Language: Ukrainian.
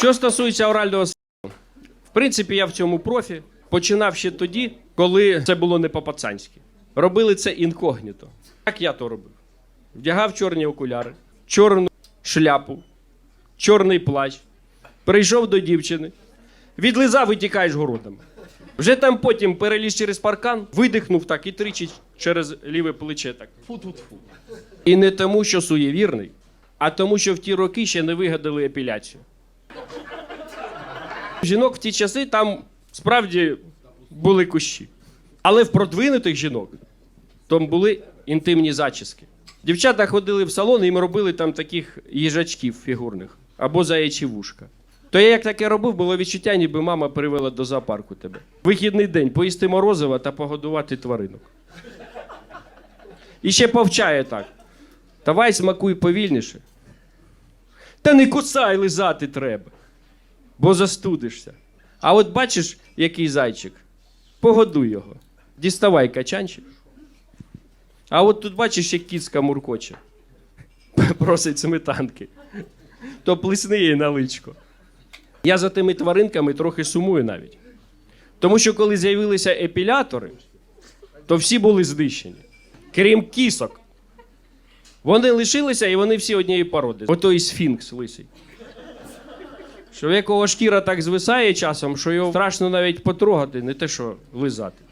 Що стосується орального сексу, в принципі, я в цьому профі починав ще тоді, коли це було не по-пацанськи. Робили це інкогніто. Як я то робив? Вдягав чорні окуляри, чорну шляпу, чорний плащ, прийшов до дівчини, відлизав і тікаєш городами. Вже там потім переліз через паркан, видихнув так і тричі через ліве плече так. Фу-фу-фу. І не тому, що суєвірний, а тому, що в ті роки ще не вигадали епіляцію. Жінок в ті часи там справді були кущі. Але в продвинутих жінок там були інтимні зачіски. Дівчата ходили в салон і їм робили там таких їжачків фігурних або заячі вушка. То я як таке робив, було відчуття, ніби мама привела до зоопарку тебе. Вихідний день поїсти морозива та погодувати тваринок. І ще повчає так. Давай смакуй повільніше. Та не кусай лизати треба, бо застудишся. А от бачиш, який зайчик, погодуй його. Діставай качанчик. А от тут бачиш, як кіцька муркоче. Просить сметанки. То плесни їй на личко. Я за тими тваринками трохи сумую навіть. Тому що коли з'явилися епілятори, то всі були знищені. Крім кісок. Вони лишилися і вони всі однієї породи. Ото і сфінкс лисий. Що в якого шкіра так звисає часом, що його страшно навіть потрогати, не те, що лизати.